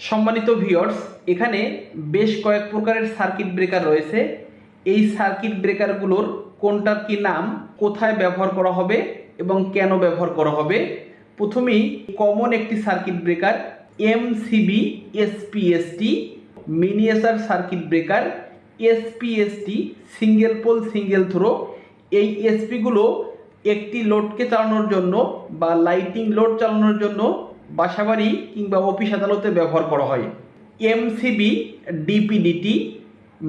সম্মানিত ভিওর্স এখানে বেশ কয়েক প্রকারের সার্কিট ব্রেকার রয়েছে। এই সার্কিট ব্রেকারগুলোর কোনটার কি নাম, কোথায় ব্যবহার করা হবে এবং কেন ব্যবহার করা হবে? প্রথমেই কমন একটি circuit breaker, MCB, SPST, miniature circuit breaker, SPST, single pole, single throw. এই এসপিগুলো একটি লোডকে চালানোর জন্য বা লাইটিং লোড চালানোর জন্য বাসাবাড়ি কিংবা অফিস আদালতে ব্যবহার করা হয়। MCB DPDT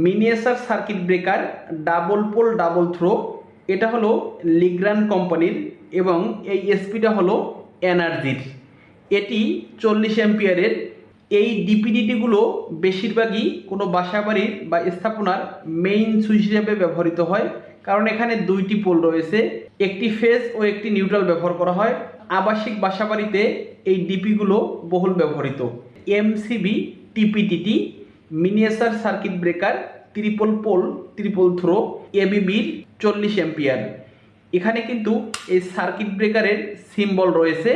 miniature circuit breaker, double pole, double throw, এটা হলো লিগ্রান কোম্পানির এবং এই এসপিটা হলো এনার্জির। এটি চল্লিশ অ্যাম্পিয়ারের। এই ডিপিডিটিগুলো বেশিরভাগই কোনো বাসাবাড়ির বা স্থাপনার মেইন সুইচ হিসেবে ব্যবহৃত হয়, কারণ এখানে দুইটি পোল রয়েছে, একটি ফেস ও একটি নিউট্রাল ব্যবহার করা হয়। আবাসিক বাসাবাড়িতে এই ডিপিগুলো বহুল ব্যবহৃত। MCB TPTT miniature circuit breaker triple pole triple throw এবিবির চল্লিশ এম্পিয়ার এখানে কিন্তু এই সার্কিট ব্রেকারের সিম্বল রয়েছে।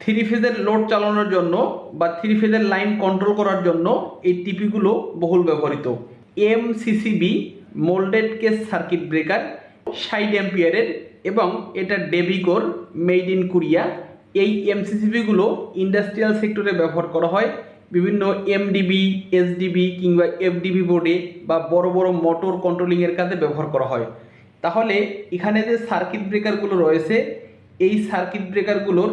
থ্রি ফেজের লোড চালানোর জন্য বা থ্রি ফেজের লাইন কন্ট্রোল করার জন্য এই টিপিগুলো বহুল ব্যবহৃত। MCCB moulded case circuit breaker ষাট এম্পিয়ারের এবং এটা ডেভিগোর মেড ইন কোরিয়া এই এমসিসিবিগুলো ইন্ডাস্ট্রিয়াল সেক্টরে ব্যবহার করা হয়। বিভিন্ন এমডিবি এসডিবি কিংবা এফডিবি বোর্ডে বা বড় বড় মোটর কন্ট্রোলিংয়ের কাজে ব্যবহার করা হয়। তাহলে এখানে যে সার্কিট ব্রেকারগুলো রয়েছে, এই সার্কিট ব্রেকারগুলোর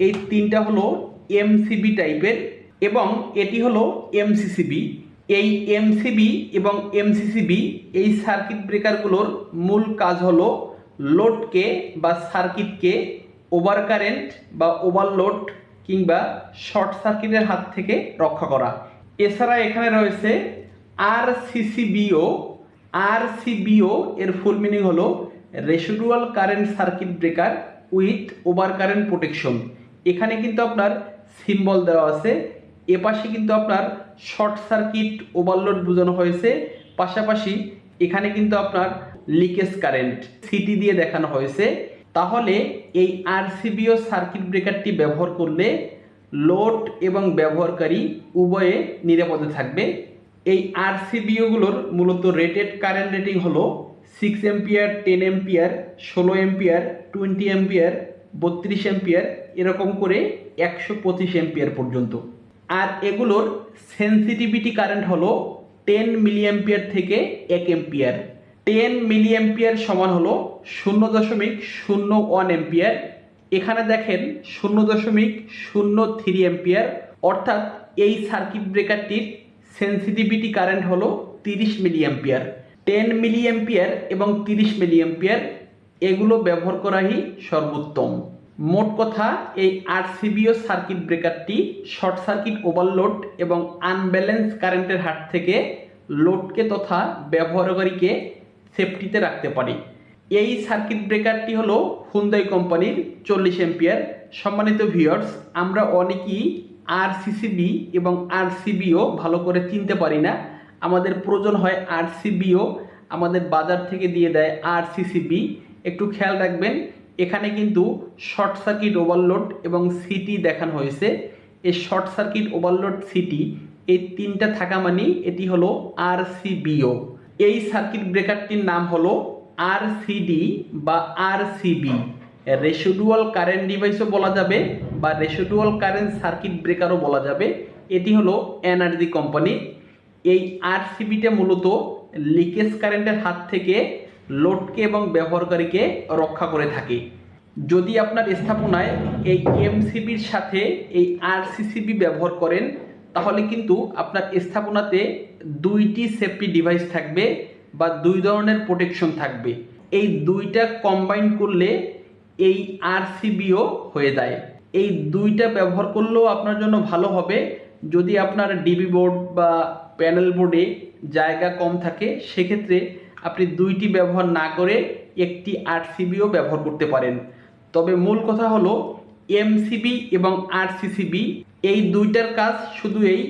এই তিনটা হলো এমসিবি টাইপের এবং এটি হলো এমসিসিবি এই এমসিবি এবং এমসিসিবি এই সার্কিট ব্রেকারগুলোর মূল কাজ হলো লোডকে বা সার্কিটকে ওভার কারেন্ট বা ওভারলোড কিংবা শর্ট সার্কিটের হাত থেকে রক্ষা করা। এছাড়া এখানে রয়েছে আর সিসিবিও আর সিবিও এর ফুল মিনিং হলো residual current circuit breaker with over current protection এখানে কিন্তু আপনার সিম্বল দেওয়া আছে। এপাশে কিন্তু আপনার শর্ট সার্কিট ওভারলোড বোঝানো হয়েছে। পাশাপাশি এখানে কিন্তু আপনার লিকেজ কারেন্ট সিটি দিয়ে দেখানো হয়েছে। তাহলে এই আরসিবিও সার্কিট ব্রেকারটি ব্যবহার করলে লোড এবং ব্যবহারকারী উভয়ে নিরাপদে থাকবে। এই আরসিবিওগুলোর মূলত রেটেড কারেন্ট রেটিং হলো সিক্স এম্পিয়ার টেন এম্পিয়ার ষোলো এম্পিয়ার টোয়েন্টি এম্পিয়ার বত্রিশ এম্পিয়ার এরকম করে একশো পঁচিশ এম্পিয়ার পর্যন্ত। আর এগুলোর সেন্সিটিভিটি কারেন্ট হলো টেন মিলি এম্পিয়ার থেকে এক এম্পিয়ার টেন মিলি এম্পিয়ার সমান হলো শূন্য দশমিক শূন্য ওয়ান এম্পিয়ার এখানে দেখেন শূন্য দশমিক শূন্য থ্রি এম্পিয়ার অর্থাৎ এই সার্কিট ব্রেকারটির সেন্সিটিভিটি কারেন্ট হলো তিরিশ milli ampere ten milli ampere এবং তিরিশ মিলি এম্পিয়ার এগুলো ব্যবহার করাই সর্বোত্তম। মোট কথা, এই আরসিবিও সার্কিট ব্রেকারটি শর্ট সার্কিট ওভারলোড এবং আনব্যালেন্স কারেন্টের হাত থেকে লোডকে তথা ব্যবহারকারীকে সেফটিতে রাখতে পারি। এই সার্কিট ব্রেকারটি হলো হুন্দাই কোম্পানির চল্লিশ এম্পিয়ার সম্মানিত ভিউয়ার্স আমরা অনেকেই আর সিসিবি এবং আর সিবিও ভালো করে চিনতে পারি না। আমাদের প্রয়োজন হয় আর সিবিও আমাদের বাজার থেকে দিয়ে দেয় আর সিসিবি একটু খেয়াল রাখবেন, এখানে কিন্তু শর্ট সার্কিট ওভারলোড এবং সিটি দেখানো হয়েছে। এই শর্ট সার্কিট ওভারলোড সিটি এই তিনটা থাকা মানে এটি হলো আর সিবিও এই সার্কিট ব্রেকারটির নাম হলো আর সিডি বা আর সিবি রেসিডুয়াল কারেন্ট ডিভাইসও বলা যাবে বা রেসিডুয়াল কারেন্ট সার্কিট ব্রেকারও বলা যাবে। এটি হলো এনার্জি কোম্পানি এই আর সিবিটা মূলত লিকেজ কারেন্টের হাত থেকে লোডকে এবং ব্যবহারকারীকে রক্ষা করে থাকে। যদি আপনার স্থাপনায় এই এমসিবির সাথে এই আরসিসিবি ব্যবহার করেন তাহলে কিন্তু আপনার স্থাপনাতে দুইটি সেফটি ডিভাইস থাকবে বা দুই ধরনের প্রোটেকশন থাকবে। এই দুইটা কম্বাইন করলে এই আরসিবিও হয়ে যায়। এই দুইটা ব্যবহার করলেও আপনার জন্য ভালো হবে। যদি আপনার ডিবি বোর্ড বা প্যানেল বোর্ডে জায়গা কম থাকে, সেক্ষেত্রে আপনি দুইটি ব্যবহার না করে একটি আরসিবিও ব্যবহার করতে পারেন। তবে মূল কথা হলো এমসিবি এবং আরসিসিবি এই দুইটার কাজ শুধু এই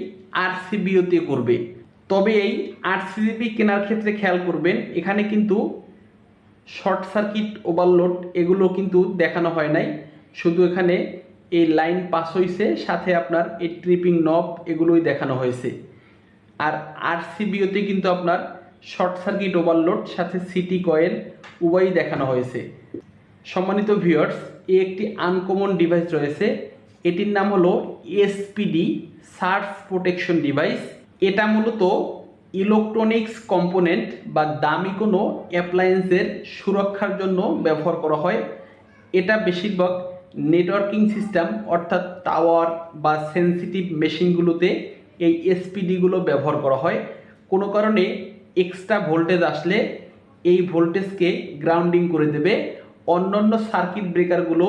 আরসিবিওতে করবে। তবে এই আরসিবি কেনার ক্ষেত্রে খেয়াল করবেন, এখানে কিন্তু শর্ট সার্কিট ওভারলোড এগুলো কিন্তু দেখানো হয় নাই। শুধু এখানে এই লাইন পাস হয়েছে সাথে আপনার এই ট্রিপিং নব এগুলোই দেখানো হয়েছে। আর আরসিবিওতে কিন্তু আপনার শর্ট সার্কিট ওভারলোড, সাথে সিটি কয়েল উভয়ই দেখানো হয়েছে। সম্মানিত ভিউয়ার্স, এই একটি আনকমন ডিভাইস রয়েছে। এটির নাম হলো এসপিডি সার্চ প্রোটেকশন ডিভাইস। এটা মূলত ইলেকট্রনিক্স কম্পোনেন্ট বা দামি কোনো অ্যাপ্লায়েন্সের সুরক্ষার জন্য ব্যবহার করা হয়। এটা বেশিরভাগ নেটওয়ার্কিং সিস্টেম, অর্থাৎ টাওয়ার বা সেন্সিটিভ মেশিনগুলোতে এই এসপিডিগুলো ব্যবহার করা হয়। কোনো কারণে এক্সট্রা ভোল্টেজ আসলে এই ভোল্টেজকে গ্রাউন্ডিং করে দেবে। অন্যান্য সার্কিট ব্রেকারগুলো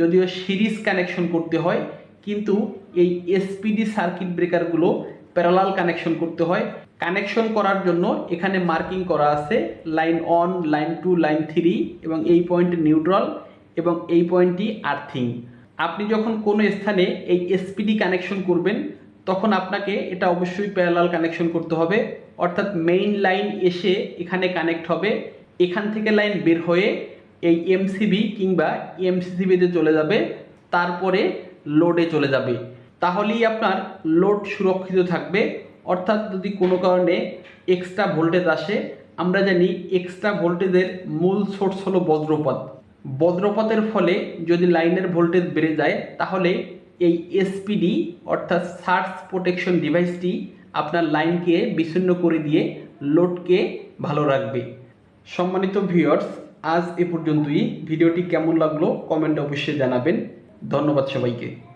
যদিও সিরিজ কানেকশন করতে হয়, কিন্তু এই এসপিডি সার্কিট ব্রেকারগুলো প্যারালাল কানেকশন করতে হয়। কানেকশন করার জন্য এখানে মার্কিং করা আছে, line one line two, line three এবং এই পয়েন্ট নিউট্রাল এবং এই পয়েন্টটি আর্থিং। আপনি যখন কোনো স্থানে এই এসপিডি কানেকশন করবেন, তখন আপনাকে এটা অবশ্যই প্যারালাল কানেকশন করতে হবে। অর্থাৎ মেইন লাইন এসে এখানে কানেক্ট হবে। এখান থেকে লাইন বের হয়ে এই এমসিবি কিংবা এমসিসিবিতে চলে যাবে, তারপরে লোডে চলে যাবে। তাহলেই আপনার লোড সুরক্ষিত থাকবে। অর্থাৎ যদি কোনো কারণে এক্সট্রা ভোল্টেজ আসে, আমরা জানি এক্সট্রা ভোল্টেজের মূল সোর্স হলো বজ্রপাত। বজ্রপাতের ফলে যদি লাইনের ভোল্টেজ বেড়ে যায়, তাহলে এই এসপিডি অর্থাৎ সার্চ প্রোটেকশন ডিভাইসটি আপনার লাইনকে বিচ্ছিন্ন করে দিয়ে লোডকে ভালো রাখবে। সম্মানিত ভিউয়ার্স আজ এ পর্যন্তই। ভিডিওটি কেমন লাগল কমেন্টে অবশ্যই জানাবেন। ধন্যবাদ সবাইকে।